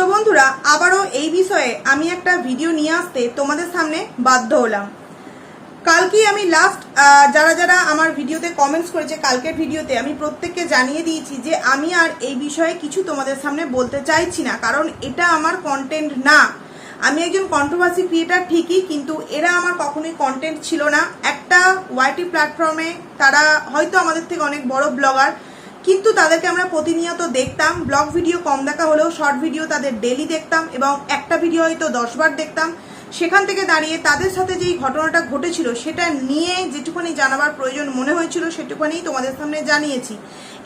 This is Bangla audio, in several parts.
তো বন্ধুরা, আবারও এই বিষয়ে আমি একটা ভিডিও নিয়ে আসতে তোমাদের সামনে বাধ্য হলাম। কালকেই আমি লাস্ট যারা যারা আমার ভিডিওতে কমেন্টস করেছে, কালকের ভিডিওতে আমি প্রত্যেককে জানিয়ে দিয়েছি যে আমি আর এই বিষয়ে কিছু তোমাদের সামনে বলতে চাইছি না, কারণ এটা আমার কন্টেন্ট না। আমি একজন কন্ট্রোভার্সি ক্রিয়েটার ঠিকই, কিন্তু এরা আমার কখনোই কন্টেন্ট ছিল না। একটা ওয়াইটি প্ল্যাটফর্মে তারা হয়তো আমাদের থেকে অনেক বড় ব্লগার কিন্তু তাদেরকে আমরা প্রতিনিয়ত দেখতাম, ব্লগ ভিডিও কম দেখা হলেও শর্ট ভিডিও তাদের ডেলি দেখতাম এবং একটা ভিডিও হয়তো দশবার দেখতাম। সেখান থেকে দাঁড়িয়ে তাদের সাথে যেই ঘটনাটা ঘটেছিল সেটা নিয়ে যেটুকুনি জানাবার প্রয়োজন মনে হয়েছিল সেটুকুনি তোমাদের সামনে জানিয়েছি।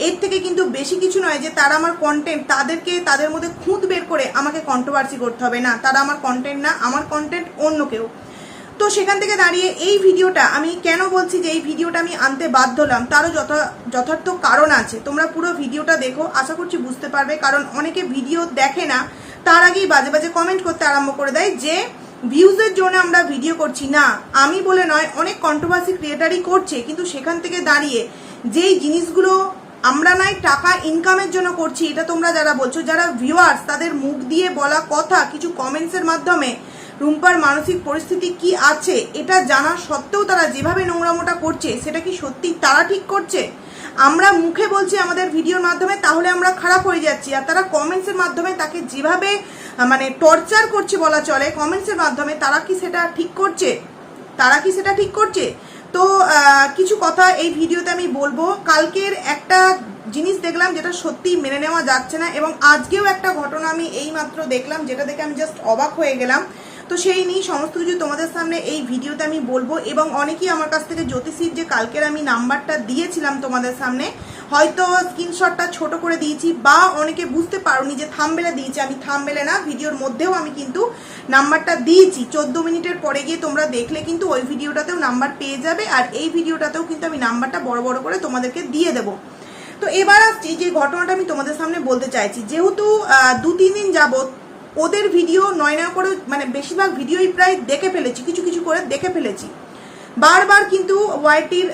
এর থেকে কিন্তু বেশি কিছু নয় যে তারা আমার কন্টেন্ট তাদেরকে তাদের মধ্যে খুঁত বের করে আমাকে কন্ট্রোভার্সি করতে হবে। না, তারা আমার কন্টেন্ট না, আমার কন্টেন্ট অন্য কেউ। তো সেখান থেকে দাঁড়িয়ে এই ভিডিওটা আমি কেন বলছি যে এই ভিডিওটা আমি আনতে বাধ্য হলাম, তারও যথা- যথার্থ কারণ আছে। তোমরা পুরো ভিডিওটা দেখো, আশা করছি বুঝতে পারবে, কারণ অনেকে ভিডিও দেখে না, তার আগেই বাজে বাজে কমেন্ট করতে আরম্ভ করে দেয় যে ভিউজের জন্য আমরা ভিডিও করছি। না, আমি বলে নয়, অনেক কন্ট্রোভার্সি ক্রিয়েটারই করছে, কিন্তু সেখান থেকে দাঁড়িয়ে যেই জিনিসগুলো আমরা নয় টাকা ইনকামের জন্য করছি, এটা তোমরা যারা বলছো, যারা ভিউয়ার্স তাদের মুখ দিয়ে বলা কথা, কিছু কমেন্টসের মাধ্যমে রুম্পার মানসিক পরিস্থিতি কি আছে এটা জানা সত্ত্বেও তারা যেভাবে নোংরামোটা করছে, সেটা কি সত্যি তারা ঠিক করছে? আমরা মুখে বলছি আমাদের ভিডিওর মাধ্যমে, তাহলে আমরা খারাপ হয়ে যাচ্ছি। আর তারা কমেন্টসের মাধ্যমে তাকে যেভাবে মানে টর্চার করছে বলা চলে কমেন্টসের মাধ্যমে তারা কি সেটা ঠিক করছে? তারা কি সেটা ঠিক করছে? তো কিছু কথা এই ভিডিওতে আমি বলব। কালকের একটা জিনিস দেখলাম যেটা সত্যি মেনে নেওয়া যাচ্ছে না এবং আজকেও একটা ঘটনা আমি এই মাত্র দেখলাম, যেটা দেখে আমি জাস্ট অবাক হয়ে গেলাম। তো সেই নিয়ে সমস্ত কিছু তোমাদের সামনে এই ভিডিওতে আমি বলব। এবং অনেকেই আমার কাছ থেকে জ্যোতিষীর যে কালকের আমি নাম্বারটা দিয়েছিলাম তোমাদের সামনে, হয়তো স্ক্রিনশটটা ছোট করে দিয়েছি বা অনেকে বুঝতে পারোনি যে থামবেলে দিয়েছি। আমি থামবেলে না, ভিডিওর মধ্যেও আমি কিন্তু নাম্বারটা দিয়েছি। চোদ্দ মিনিটের পরে গিয়ে তোমরা দেখলে কিন্তু ওই ভিডিওটাতেও নাম্বার পেয়ে যাবে আর এই ভিডিওটাতেও কিন্তু আমি নাম্বারটা বড় বড় করে তোমাদেরকে দিয়ে দেবো। তো এবার আসছি যে ঘটনাটা আমি তোমাদের সামনে বলতে চাইছি। যেহেতু দু তিন দিন যাবত ওদের ভিডিও নয় নয় করে মানে বেশিরভাগ ভিডিওই প্রায় দেখে ফেলেছি, কিছু কিছু করে দেখে ফেলেছি। বারবার কিন্তু ওয়াইটির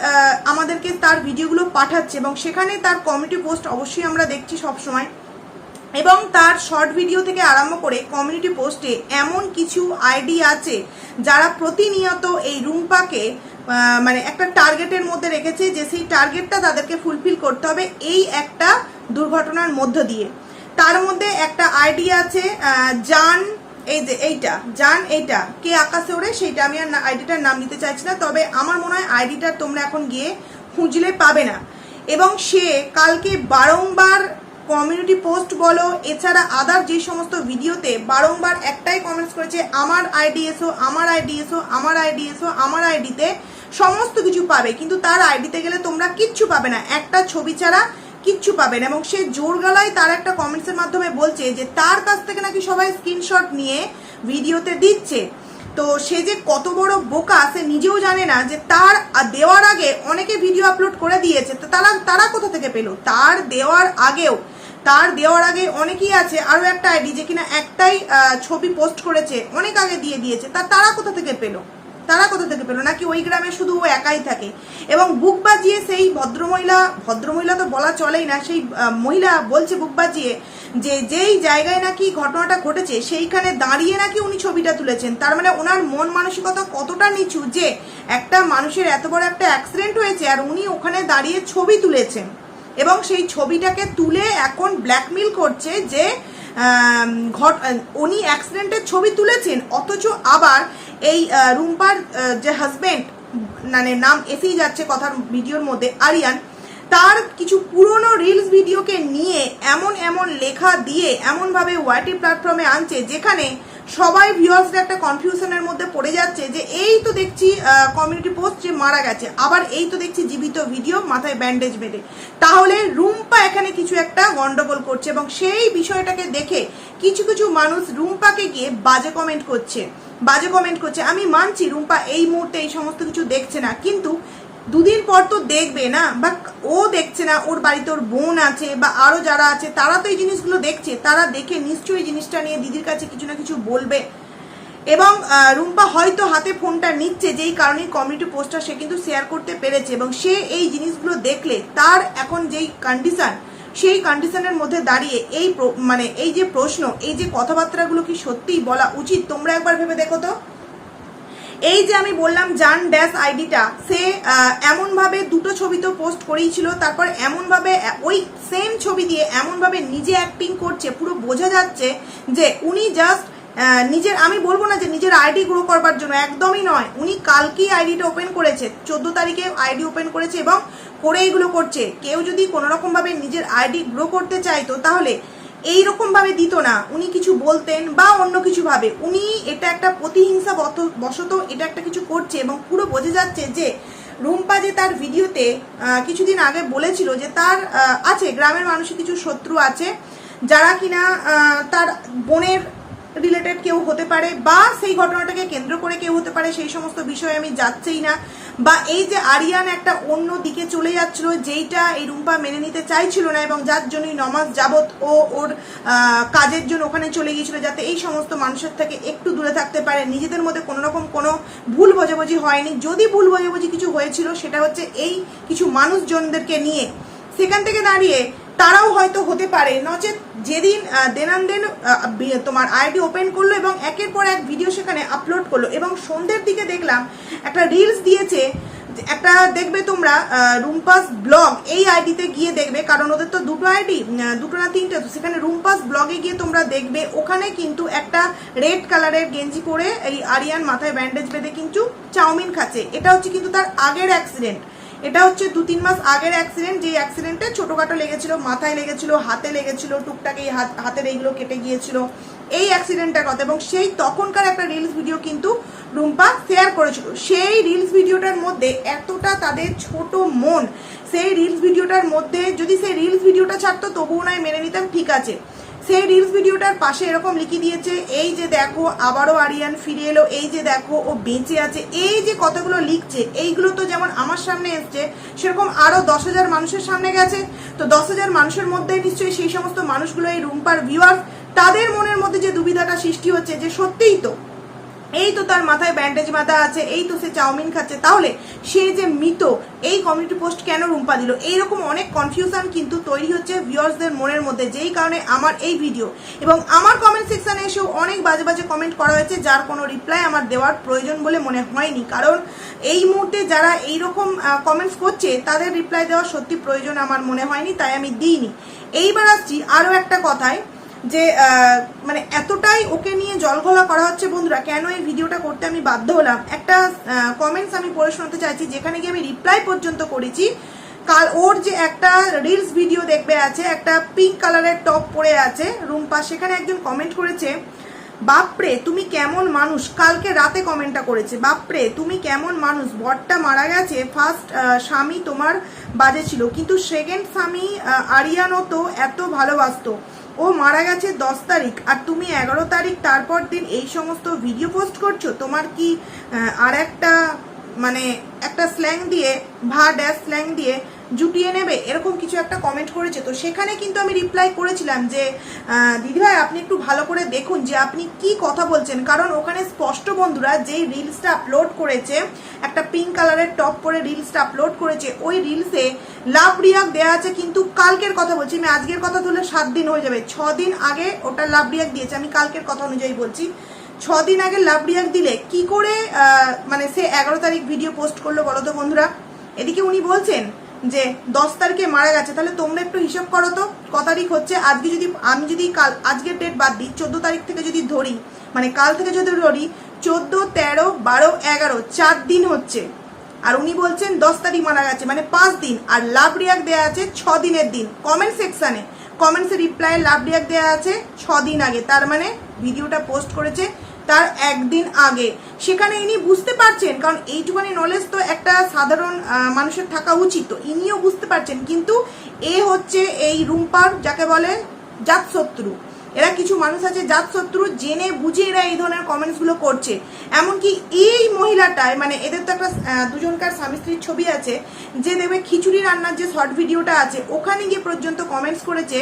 আমাদেরকে তার ভিডিওগুলো পাঠাচ্ছে এবং সেখানে তার কমিউনিটি পোস্ট অবশ্যই আমরা দেখছি সব সময় এবং তার শর্ট ভিডিও থেকে আরম্ভ করে কমিউনিটি পোস্টে এমন কিছু আইডি আছে যারা প্রতিনিয়ত এই রুম্পাকে মানে একটা টার্গেটের মধ্যে রেখেছে যে সেই টার্গেটটা তাদেরকে ফুলফিল করতে হবে এই একটা দুর্ঘটনার মধ্য দিয়ে। তার মধ্যে একটা আইডি আছে জান, এই যে এইটা, জান এইটা, কে আকাশে ওড়ে সেইটা আমি আর আইডিটার নাম নিতে চাইছি না, তবে আমার মনে হয় আইডিটা তোমরা এখন গিয়ে খুঁজলে পাবে না। এবং সে কালকে বারংবার কমিউনিটি পোস্ট বলো, এছাড়া আদার যে সমস্ত ভিডিওতে বারংবার একটাই কমেন্টস করেছে, আমার আইডি এসো, আমার আইডি এসো, আমার আইডি এসো, আমার আইডিতে সমস্ত কিছু পাবে। কিন্তু তার আইডিতে গেলে তোমরা কিচ্ছু পাবে না। একটা ছবি ছাড়া কিচ্ছু পাবে না এবং সে জোর গলায় তার একটা কমেন্টসের মাধ্যমে বলছে যে তার কাছ থেকে নাকি সবাই স্ক্রিনশট নিয়ে ভিডিওতে দিচ্ছে। তো সে যে কত বড় বোকা, সে নিজেও জানে না যে তার দেওয়ার আগে অনেকে ভিডিও আপলোড করে দিয়েছে। তো তারা তারা কোথা থেকে পেল? তার দেওয়ার আগেও, তার দেওয়ার আগে অনেকেই আছে, আরও একটা আইডি যে কিনা একটাই ছবি পোস্ট করেছে, অনেক আগে দিয়ে দিয়েছে। তা তারা কোথা থেকে পেল? তারা কোথা থেকে পেল? নাকি ওই গ্রামে শুধু ও একাই থাকে? এবং বুক বাজিয়ে সেই ভদ্রমহিলা ভদ্রমহিলা তো বলা চলেই না, সেই মহিলা বলছে বুক বাজিয়ে যে যেই জায়গায় নাকি ঘটনাটা ঘটেছে, সেইখানে দাঁড়িয়ে নাকি উনি ছবিটা তুলেছেন। তার মানে ওনার মন মানসিকতা কতটা নিচু যে একটা মানুষের এত বড় একটা অ্যাক্সিডেন্ট হয়েছে আর উনি ওখানে দাঁড়িয়ে ছবি তুলেছেন। এবং সেই ছবিটাকে তুলে এখন ব্ল্যাকমেল করছে যে ঘট, উনি অ্যাক্সিডেন্টের ছবি তুলেছেন, অথচ আবার এই রুম্পার যে হাজবেন্ড মানে নাম এসেই যাচ্ছে কথার ভিডিওর মধ্যে, আরিয়ান, তার কিছু পুরনো রিলস ভিডিওকে নিয়ে এমন এমন লেখা দিয়ে এমনভাবে ওয়াইটি প্ল্যাটফর্মে আনছে যেখানে সবাই ভিউয়ার্সরা একটা কনফিউশনের মধ্যে পড়ে যাচ্ছে যে এই তো দেখছি কমিউনিটি পোস্ট যে মারা গেছে, আবার এই তো দেখছি জীবিত ভিডিও মাথায় ব্যান্ডেজ বেঁধে। তাহলে রুম্পা এখানে কিছু একটা গন্ডগোল করছে এবং সেই বিষয়টাকে দেখে কিছু কিছু মানুষ রুম্পাকে গিয়ে বাজে কমেন্ট করছে। বাজে কমেন্ট করছে, আমি মানছি রুম্পা এই মুহূর্তে এই সমস্ত কিছু দেখছে না, কিন্তু দুদিন পর তো দেখবে না, বা ও দেখছে না, ওর বাড়িতে ওর বোন আছে, বা আরও যারা আছে, তারা তো এই জিনিসগুলো দেখছে, তারা দেখে নিশ্চয়ই জিনিসটা নিয়ে দিদির কাছে কিছু না কিছু বলবে। এবং রুম্পা হয়তো হাতে ফোনটা নিচ্ছে, যেই কারণে কমিউনিটি পোস্টটা সে কিন্তু শেয়ার করতে পেরেছে, এবং সে এই জিনিসগুলো দেখলে, তার এখন যেই কন্ডিশন সেই কন্ডিশনের মধ্যে দাঁড়িয়ে এই মানে এই যে প্রশ্ন, এই যে কথাবার্তাগুলো কি সত্যিই বলা উচিত, তোমরা একবার ভেবে দেখো তো। এই যে আমি বললাম জান ড্যাশ আইডিটা সে এমনভাবে দুটো ছবি তো পোস্ট করেই ছিল তারপর এমনভাবে, ওই সেম ছবি দিয়ে এমনভাবে নিজে অ্যাক্টিং করছে, পুরো বোঝা যাচ্ছে যে উনি জাস্ট নিজের, আমি বলব না যে নিজের আইডি গ্রো করবার জন্য, একদমই নয়। উনি কালকেই আইডিটা ওপেন করেছে, চোদ্দ তারিখে আইডি ওপেন করেছে এবং করে এগুলো করছে। কেউ যদি কোনো রকম ভাবে নিজের আইডি গ্রো করতে চাইতো, তাহলে এই রকম ভাবে দিত না। উনি কিছু বলতেন বা অন্য কিছু ভাবে। উনি এটা একটা প্রতিহিংসা বশত এটা একটা কিছু করছে এবং পুরো বোঝা যাচ্ছে যে রুম্পা যে তার ভিডিওতে কিছুদিন আগে বলেছিল যে তার আছে, গ্রামের মানুষের কিছু শত্রু আছে যারা কিনা তার বোনের রিলেটেড কেউ হতে পারে বা সেই ঘটনাটাকে কেন্দ্র করে কেউ হতে পারে, সেই সমস্ত বিষয়ে আমি যাচ্ছেই না। বা এই যে আরিয়ান একটা অন্য দিকে চলে যাচ্ছিল, যেইটা এই রুম্পা মেনে নিতে চাইছিল না এবং যার জন্যই নমাজ যাবত ও ওর কাজের জন্য ওখানে চলে গিয়েছিল, যাতে এই সমস্ত মানুষের থেকে একটু দূরে থাকতে পারে। নিজেদের মধ্যে কোনো রকম কোনো ভুল বোঝাবুঝি হয়নি। যদি ভুল বোঝাবুঝি কিছু হয়েছিল, সেটা হচ্ছে এই কিছু মানুষজনদেরকে নিয়ে সেখান থেকে দাঁড়িয়ে তারাও হয়তো হতে পারে। নচেত যেদিন দেনান দেন তোমার আইডি ওপেন করল এবং একের পর এক ভিডিও সেখানে আপলোড করল এবং সন্ধ্যের দিকে দেখলাম একটা রিলস দিয়েছে একটা দেখবে তোমরা রুম্পাস ব্লগ, এই আইডিতে গিয়ে দেখবে, কারণ ওদের তো দুটো আইডি দুটো না তিনটে, তো সেখানে রুমপাস ব্লগে গিয়ে তোমরা দেখবে, ওখানে কিন্তু একটা রেড কালারের গেঞ্জি পরে এই আরিয়ান মাথায় ব্যান্ডেজ বেঁধে কিন্তু চাউমিন খাচ্ছে। এটা হচ্ছে কিন্তু তার আগের অ্যাক্সিডেন্ট এটা হচ্ছে দু তিন মাস আগের অ্যাক্সিডেন্ট যে অ্যাক্সিডেন্টে ছোটোখাটো লেগেছিল, মাথায় লেগেছিল, হাতে লেগেছিল, টুকটাক এই হাত, হাতের এইগুলো কেটে গিয়েছিল। এই অ্যাক্সিডেন্টটার কথা এবং সেই তখনকার একটা রিলস ভিডিও কিন্তু রুম্পা শেয়ার করেছিল। সেই রিলস ভিডিওটার মধ্যে এতটা তাদের ছোট মন, সেই রিলস ভিডিওটার মধ্যে যদি সেই রিলস ভিডিওটা ছাড়তো তবুও নয় মেনে নিতাম, ঠিক আছে। সেই রিলস ভিডিওটার পাশে এরকম লিখে দিয়েছে, এই যে দেখো, আবারও আরিয়ান ফিরে এলো, এই যে দেখো, ও বেঁচে আছে। এই যে কতগুলো লিখছে, এইগুলো তো যেমন আমার সামনে এসছে, সেরকম আরও দশ হাজার মানুষের সামনে গেছে। তো দশ হাজার মানুষের মধ্যে নিশ্চয়ই সেই সমস্ত মানুষগুলো এই রুম্পার ভিউয়ার্স তাদের মনের মধ্যে যে দুবিধাটা সৃষ্টি হচ্ছে, যে সত্যিই তো এই তো তার মাথায় ব্যান্ডেজ বাঁধা আছে, এই তো সে চাউমিন খাচ্ছে। তাহলে সে যে মৃত, এই কমিউনিটি পোস্ট কেন রুম্পা দিল? এইরকম অনেক কনফিউশন কিন্তু তৈরি হচ্ছে ভিউয়ার্সদের মনের মধ্যে, যেই কারণে আমার এই ভিডিও এবং আমার কমেন্ট সেকশানে এসেও অনেক বাজে বাজে কমেন্ট করা হয়েছে, যার কোনো রিপ্লাই আমার দেওয়ার প্রয়োজন বলে মনে হয়নি। কারণ এই মুহূর্তে যারা এইরকম কমেন্টস করছে, তাদের রিপ্লাই দেওয়া সত্যি প্রয়োজন আমার মনে হয়নি, তাই আমি দিইনি। এইবার আসছি আরও একটা কথায়। যে মানে এতটাই ওকে নিয়ে জলঘোলা করা হচ্ছে বন্ধুরা কেন এই ভিডিওটা করতে আমি বাধ্য হলাম? একটা কমেন্টস আমি পড়ে শোনাতে চাইছি যেখানে গিয়ে আমি রিপ্লাই পর্যন্ত করেছি। কাল ওর যে একটা রিলস ভিডিও দেখবে আছে একটা পিঙ্ক কালারের টপ পরে আছে রুম্পা সেখানে একজন কমেন্ট করেছে বাপরে তুমি কেমন মানুষ? কালকে রাতে কমেন্টটা করেছে বাপরে তুমি কেমন মানুষ? বরটা মারা গেছে ফার্স্ট স্বামী তোমার বাজে ছিল। কিন্তু সেকেন্ড স্বামী আহ, আরিয়ানও তো এত ভালোবাসতো। ও মারা গেছে দশ তারিখ। আর তুমি এগারো তারিখ তারপর দিন এই সমস্ত ভিডিও পোস্ট করছ? তোমার কি আর একটা মানে একটা স্ল্যাং দিয়ে ভা ড্যাশ স্ল্যাং দিয়ে জুটিয়ে নেবে, এরকম কিছু একটা কমেন্ট করেছে। তো সেখানে কিন্তু আমি রিপ্লাই করেছিলাম যে দিদিভাই, আপনি একটু ভালো করে দেখুন যে আপনি কি কথা বলছেন। কারণ ওখানে স্পষ্ট বন্ধুরা যেই রিলসটা আপলোড করেছে, একটা পিঙ্ক কালারের টপ পরে রিলসটা আপলোড করেছে, ওই রিলসে লাভ রিয়াক দেওয়া আছে, কিন্তু কালকের কথা বলছি। আমি আজকের কথা ধরলে সাত দিন হয়ে যাবে। ছ দিন আগে ওটা লাভ রিয়াক দিয়েছে। আমি কালকের কথা অনুযায়ী বলছি। ছ দিন আগে লাভ রিয়াক দিলে কি করে মানে সে এগারো তারিখ ভিডিও পোস্ট করল বলো তো বন্ধুরা? এদিকে উনি বলছেন যে দশ তারিখে মারা গেছে, তাহলে তোমরা একটু হিসাব করো তো, ক তারিখ হচ্ছে? আজকে যদি, আমি যদি কাল, আজকের ডেট বাদ দিই, চোদ্দ তারিখ থেকে যদি ধরি মানে কাল থেকে যদি ধরি, চোদ্দ, তেরো, বারো, এগারো, চার দিন হচ্ছে। আর উনি বলছেন দশ তারিখ মারা গেছে মানে পাঁচ দিন। আর লাভ রিয়াক দেওয়া আছে ছ দিনের দিন। কমেন্ট সেকশানে কমেন্টসে রিপ্লাই লাভ রিয়াক দেওয়া আছে ছ দিন আগে। তার মানে ভিডিওটা পোস্ট করেছে তার একদিন আগে। সেখানে ইনি বুঝতে পারছেন, কারণ এইটুখানি নলেজ তো একটা সাধারণ মানুষের থাকা উচিত। তো ইনিও বুঝতে পারছেন, কিন্তু এ হচ্ছে এই রুম্পার, যাকে বলে জাত শত্রু এরা কিছু মানুষ আছে জাত শত্রু জেনে বুঝে এরা এই ধরনের কমেন্টসগুলো করছে। এমনকি এই মহিলাটায় মানে এদের তো একটা দুজনকার স্বামী স্ত্রীর ছবি আছে, যে দেবে খিচুড়ি রান্নার যে শর্ট ভিডিওটা আছে, ওখানে গিয়ে পর্যন্ত কমেন্টস করেছে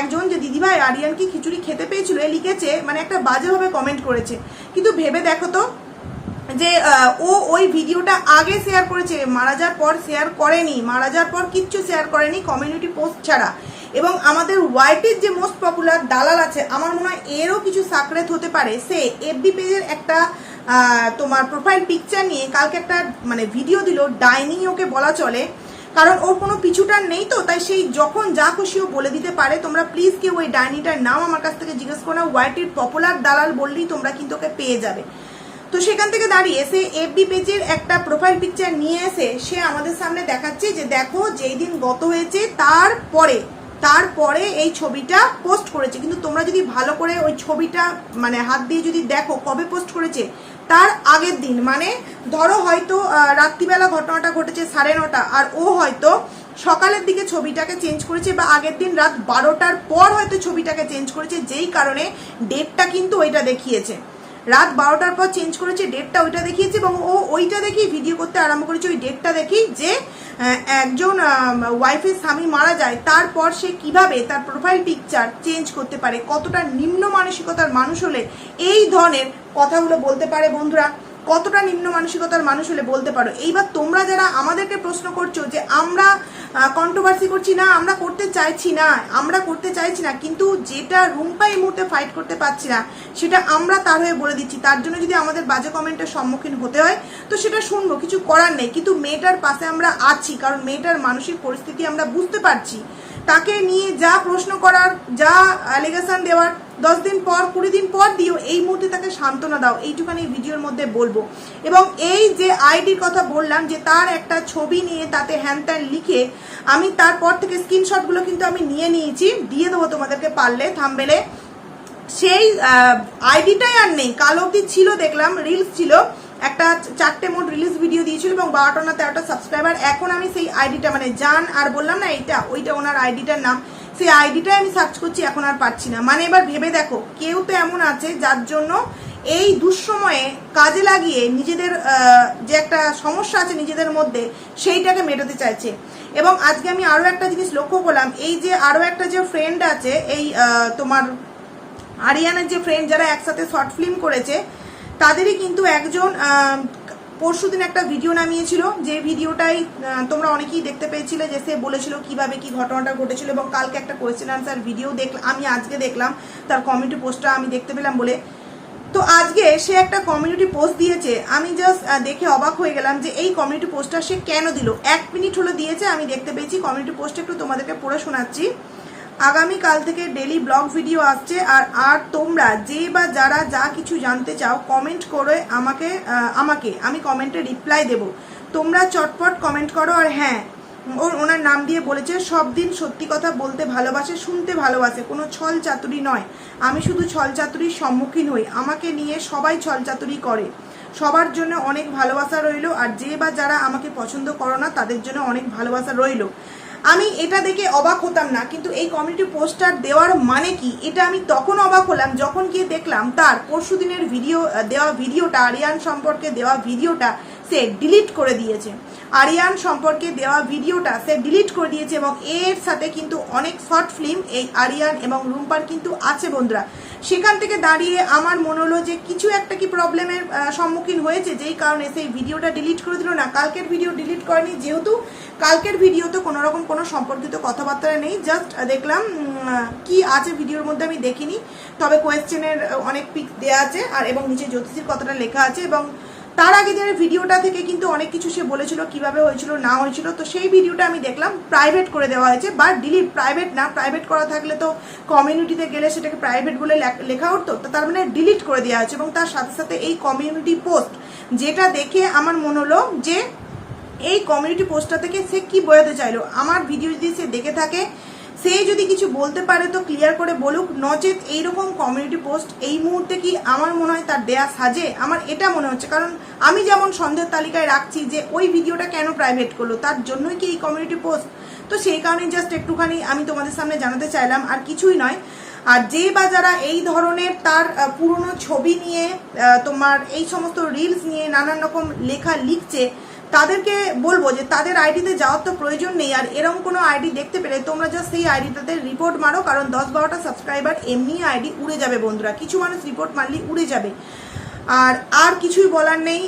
একজন যে দিদিভাই আরিয়ান কি খিচুড়ি খেতে পেয়েছিল, এ লিখেছে মানে একটা বাজেভাবে কমেন্ট করেছে। কিন্তু ভেবে দেখো তো যে ও ওই ভিডিওটা আগে শেয়ার করেছে, মারা যাওয়ার পর শেয়ার করেনি, মারা যাওয়ার পর কিচ্ছু শেয়ার করেনি কমিউনিটি পোস্ট ছাড়া। এবং আমাদের ওয়াইটির যে মোস্ট পপুলার দালাল আছে, আমার মনে হয় এরও কিছু সাকরেত হতে পারে। সে এফবি পেজের একটা তোমার প্রোফাইল পিকচার নিয়ে কালকে একটা মানে ভিডিও দিল ডাইনিং ওকে বলা চলে। কারণ ওর কোনো পিছুটার নেই তো, তাই সেই যখন যা খুশি ও বলে দিতে পারে, তোমরা প্লিজ কেউ ওই ডাইনিটার নাম আমার কাছ থেকে জিজ্ঞেস করো না ওয়াইটির পপুলার দালাল বললেই তোমরা কিন্তু ওকে পেয়ে যাবে। তো সেখান থেকে দাঁড়িয়ে সে এফবি পেজের একটা প্রোফাইল পিকচার নিয়ে এসে সে আমাদের সামনে দেখাচ্ছে যে দেখো যেই দিন গত হয়েছে তারপরে তারপরে এই ছবিটা পোস্ট করেছে। কিন্তু তোমরা যদি ভালো করে ওই ছবিটা মানে হাত দিয়ে যদি দেখো কবে পোস্ট করেছে তার আগের দিন মানে ধরো হয়তো রাত্রিবেলা ঘটনাটা ঘটেছে সাড়ে নটা, আর ও হয়তো সকালের দিকে ছবিটাকে চেঞ্জ করেছে বা আগের দিন রাত বারোটার পর হয়তো ছবিটাকে চেঞ্জ করেছে, যেই কারণে ডেটটা কিন্তু ওইটা দেখিয়েছে। রাত বারোটার পর চেঞ্জ করেছে ডেটটা ওইটা দেখিয়েছে এবং ও ওইটা দেখেই ভিডিও করতে আরম্ভ করেছে, ওই ডেটটা দেখেই যে একজন ওয়াইফের স্বামী মারা যায়, তারপর সে কীভাবে তার প্রোফাইল পিকচার চেঞ্জ করতে পারে, কতটা নিম্ন মানসিকতার মানুষ হলে, এই ধরনের কথাগুলো বলতে পারে বন্ধুরা। কতটা নিম্ন মানসিকতার মানুষ হলে বলতে পারো? এইবার তোমরা যারা আমাদেরকে প্রশ্ন করছ যে আমরা কন্ট্রোভার্সি করছি না, আমরা করতে চাইছি না, আমরা করতে চাইছি না, কিন্তু যেটা রুম্পা এই মুহূর্তে ফাইট করতে পারছি না, সেটা আমরা তার হয়ে বলে দিচ্ছি। তার জন্য যদি আমাদের বাজে কমেন্টের সম্মুখীন হতে হয়, তো সেটা শুনব, কিছু করার নেই। কিন্তু মেয়েটার পাশে আমরা আছি, কারণ মেয়েটার মানসিক পরিস্থিতি আমরা বুঝতে পারছি। তাকে নিয়ে যা প্রশ্ন করার, যা অ্যালিগেশন দেওয়ার দশ দিন পর, কুড়ি দিন পর দিও, এই মুহূর্তে তাকে সান্ত্বনা দাও। এইটুখানি ভিডিওর মধ্যে বলব। এবং এই যে আইডির কথা বললাম, যে তার একটা ছবি নিয়ে তাতে হ্যান ত্যান লিখে আমি তারপর থেকে স্ক্রিনশটগুলো কিন্তু আমি নিয়ে নিয়েছি। দিয়ে দেবো তোমাদেরকে পারলে, থামবেলে। সেই আইডিটাই আর নেই। কাল অবধি ছিল, দেখলাম রিলস ছিল। একটা চারটে মোট রিলিজ ভিডিও দিয়েছিল এবং বারোটা না তেরোটা সাবস্ক্রাইবার এখন আমি সেই আইডিটা মানে জান আর বললাম না এইটা, ওইটা ওনার আইডিটার নাম। সেই আইডিটাই আমি সার্চ করছি, এখন আর পাচ্ছি না। মানে এবার ভেবে দেখো, কেউ তো এমন আছে যার জন্য এই দুঃসময়ে কাজে লাগিয়ে নিজেদের যে একটা সমস্যা আছে নিজেদের মধ্যে, সেইটাকে মেটাতে চাইছে। এবং আজকে আমি আরও একটা জিনিস লক্ষ্য করলাম, এই যে আরও একটা যে ফ্রেন্ড আছে, এই তোমার আরিয়ানের যে ফ্রেন্ড যারা একসাথে শর্ট ফিল্ম করেছে, তাদেরই কিন্তু একজন পরশু দিন একটা ভিডিও নামিয়েছিল, যে ভিডিওটাই তোমরা অনেকেই দেখতে পেয়েছিলে যে সে বলেছিল কীভাবে কি ঘটনাটা ঘটেছিল এবং কালকে একটা কোয়েশ্চেন আনসার ভিডিও দেখলাম আমি আজকে দেখলাম, তার কমিউনিটি পোস্টটা আমি দেখতে পেলাম বলে। তো আজকে সে একটা কমিউনিটি পোস্ট দিয়েছে, আমি জাস্ট দেখে অবাক হয়ে গেলাম যে এই কমিউনিটি পোস্টটা সে কেন দিল? এক মিনিট হলো দিয়েছে, আমি দেখতে পেয়েছি কমিউনিটি পোস্ট একটু তোমাদেরকে পড়ে শোনাচ্ছি। আগামী কাল থেকে ডেলি ব্লগ ভিডিও আসছে, আর আর তোমরা যে বা যারা যা কিছু জানতে চাও কমেন্ট করে আমাকে আমাকে, আমি কমেন্টে রিপ্লাই দেব। তোমরা চটপট কমেন্ট করো, আর হ্যাঁ ওর, ওনার নাম দিয়ে বলেছে, সব দিন সত্যি কথা বলতে ভালোবাসে, শুনতে ভালোবাসে, কোনো ছল চাতুরি নয়। আমি শুধু ছল চাতুরির সম্মুখীন হই, আমাকে নিয়ে সবাই ছল চাতুরি করে। সবার জন্য অনেক ভালোবাসা রইল, আর যে বা যারা আমাকে পছন্দ করো না, তাদের জন্য অনেক ভালোবাসা রইল। আমি এটা দেখে অবাক হতাম না, কিন্তু এই কমিউনিটি পোস্টার দেওয়ার মানে কি? এটা আমি তখন অবাক হলাম যখন গিয়ে দেখলাম তার পরশু দিনের ভিডিও দেওয়া ভিডিওটা আরিয়ান সম্পর্কে দেওয়া ভিডিওটা সে ডিলিট করে দিয়েছে। আরিয়ান সম্পর্কে দেওয়া ভিডিওটা সে ডিলিট করে দিয়েছে এবং এর সাথে কিন্তু অনেক শর্ট ফিল্ম এই আরিয়ান এবং রুম্পার কিন্তু আছে বন্ধুরা। সেখান থেকে দাঁড়িয়ে আমার মনে হলো যে কিছু একটা কি প্রবলেমের সম্মুখীন হয়েছে, যেই কারণে সেই ভিডিওটা ডিলিট করে দিল। না, কালকের ভিডিও ডিলিট করেনি, যেহেতু কালকের ভিডিওতে কোনো রকম কোনো সম্পর্কিত কথাবার্তা নেই। জাস্ট দেখলাম কি আছে ভিডিওর মধ্যে আমি দেখিনি। তবে কোয়েশ্চেনের অনেক পিক দেওয়া আছে, আর এবং নিচে জ্যোতিষীর কথাটা লেখা আছে এবং তার আগে দিনের ভিডিওটা থেকে কিন্তু অনেক কিছু সে বলেছিল, কীভাবে হয়েছিল, না হয়েছিল, তো সেই ভিডিওটা আমি দেখলাম প্রাইভেট করে দেওয়া হয়েছে বা ডিলিট প্রাইভেট না প্রাইভেট করা থাকলে তো কমিউনিটিতে গেলে সেটাকে প্রাইভেট বলে লেখা উঠতো তো তার মানে ডিলিট করে দেওয়া হয়েছে, এবং তার সাথে সাথে এই কমিউনিটি পোস্ট যেটা দেখে আমার মনে হলো যে এই কমিউনিটি পোস্টটা থেকে সে কি বোঝাতে চাইলো? আমার ভিডিও যদি সে দেখে থাকে সে যদি কিছু বলতে পারে তো ক্লিয়ার করে বলুক, নচেত এইরকম কমিউনিটি পোস্ট এই মুহূর্তে কি আমার মনে হয় তার দেয়া সাজে? আমার এটা মনে হচ্ছে। কারণ আমি যেমন সন্দেহের তালিকায় রাখছি যে ওই ভিডিওটা কেন প্রাইভেট করল, তার জন্যই কি এই কমিউনিটি পোস্ট তো সেই কারণে জাস্ট একটুখানি আমি তোমাদের সামনে জানাতে চাইলাম, আর কিছুই নয়। আর যে বা যারা এই ধরনের তার পুরনো ছবি নিয়ে তোমার এই সমস্ত রিলস নিয়ে নানান রকম লেখা লিখছে তাদেরকে বলব যে তাদের আইডিতে যাওয়ার তো প্রয়োজন নেই, আর এরকম কোনো আইডি দেখতে পেলে তোমরা জাস্ট সেই আইডিটাতে রিপোর্ট মারো, কারণ দশ বারোটা সাবস্ক্রাইবার এমনি আইডি উড়ে যাবে বন্ধুরা। কিছু মানুষ রিপোর্ট মারলেই উড়ে যাবে। আর আর কিছুই বলার নেই।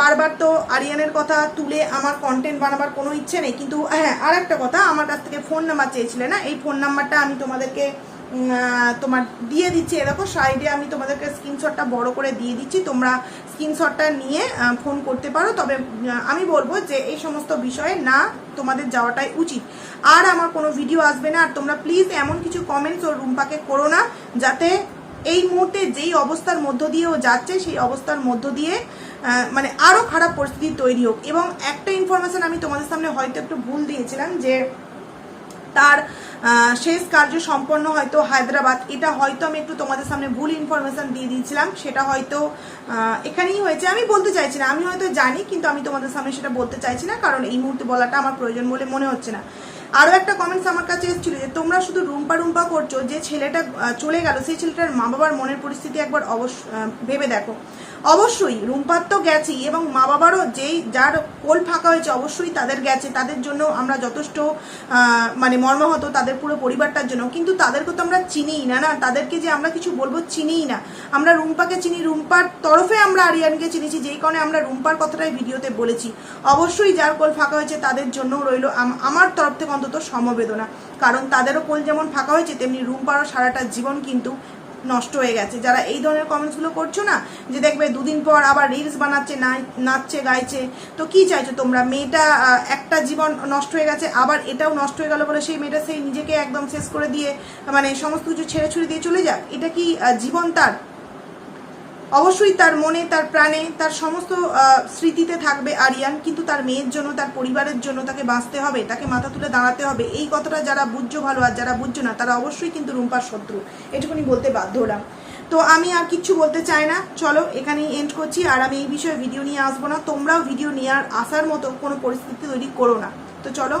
বারবার তো আরিয়ানের কথা তুলে আমার কন্টেন্ট বানাবার কোনো ইচ্ছে নেই। কিন্তু হ্যাঁ আর একটা কথা, আমার কাছ থেকে ফোন নাম্বার চেয়েছিলে না? এই ফোন নাম্বারটা আমি তোমাদেরকে তোমার দিয়ে দিচ্ছি। এরকম সাইডে আমি তোমাদেরকে স্ক্রিনশটটা বড় করে দিয়ে দিচ্ছি। তোমরা স্ক্রিনশটটা নিয়ে ফোন করতে পারো। তবে আমি বলব যে এই সমস্ত বিষয়ে না তোমাদের যাওয়াটাই উচিত। আর আমার কোনো ভিডিও আসবে না। আর তোমরা প্লিজ এমন কিছু কমেন্টস ও রুম্পাকে করো না, যাতে এই মুহূর্তে যেই অবস্থার মধ্য দিয়ে ও যাচ্ছে, সেই অবস্থার মধ্য দিয়ে মানে আরও খারাপ পরিস্থিতি তৈরি হোক। এবং একটা ইনফরমেশন আমি তোমাদের সামনে হয়তো একটু ভুল দিয়েছিলাম, যে তার শেষ কার্য সম্পন্ন হয়তো হায়দ্রাবাদ। এটা হয়তো আমি একটু তোমাদের সামনে ভুল ইনফরমেশন দিয়ে দিয়েছিলাম, সেটা হয়তো এখানেই হয়েছে। আমি বলতে চাইছি না, আমি হয়তো জানি, কিন্তু আমি তোমাদের সামনে সেটা বলতে চাইছি না, কারণ এই মুহূর্তে বলাটা আমার প্রয়োজন বলে মনে হচ্ছে না। আরও একটা কমেন্টস আমার কাছে এসেছিল যে, তোমরা শুধু রুম্পা রুম্পা করছ, যে ছেলেটা চলে গেল, সেই ছেলেটার মা বাবার মনের পরিস্থিতি একবার অবশ্য ভেবে দেখো। অবশ্যই, রুম্পার তো গেছেই এবং মা বাবারও যেই, যার কোল ফাঁকা হয়েছে অবশ্যই তাদের গেছে, তাদের জন্য আমরা যথেষ্ট মানে মর্মাহত তাদের পুরো পরিবারটার জন্য। কিন্তু তাদেরকে তো আমরা চিনিই না না? তাদেরকে যে আমরা কিছু বলব চিনিই না। আমরা রুম্পাকে চিনি, রুম্পার তরফে আমরা আরিয়ানকে চিনিছি, যেই কারণে আমরা রুম্পার কথাটাই ভিডিওতে বলেছি। অবশ্যই যার কোল ফাঁকা হয়েছে তাদের জন্য রইল আমার তরফ থেকে অন্তত সমবেদনা। কারণ তাদেরও কোল যেমন ফাঁকা হয়েছে, তেমনি রুম্পারও সারাটা জীবন কিন্তু নষ্ট হয়ে গেছে। যারা এই ধরনের কমেন্টসগুলো করছ না, যে দেখবে দুদিন পর আবার রিলস বানাচ্ছে নাচছে, গাইছে, তো কি চাইছো তোমরা? মেয়েটা একটা জীবন নষ্ট হয়ে গেছে, আবার এটাও নষ্ট হয়ে গেল বলে সেই মেয়েটা সেই নিজেকে একদম শেষ করে দিয়ে মানে সমস্ত কিছু ছেড়ে ছুড়ে দিয়ে চলে যাক? এটা কি জীবন তার? অবশ্যই তার মনে, তার প্রাণে, তার সমস্ত স্মৃতিতে থাকবে আরিয়ান, কিন্তু তার মেয়ের জন্য, তার পরিবারের জন্য তাকে বাঁচতে হবে, তাকে মাথা তুলে দাঁড়াতে হবে। এই কথাটা যারা বুঝছ ভালো আর যারা বুঝছ না, তারা অবশ্যই কিন্তু রুম্পার শত্রু। এটুকুনি বলতে বাধ্য হলাম। তো আমি আর কিচ্ছু বলতে চাই না। চলো, এখানেই এন্ড করছি। আর আমি এই বিষয়ে ভিডিও নিয়ে আসব না। তোমরাও ভিডিও নিয়ে আর আসার মতো কোনো পরিস্থিতি তৈরি করো না। তো চলো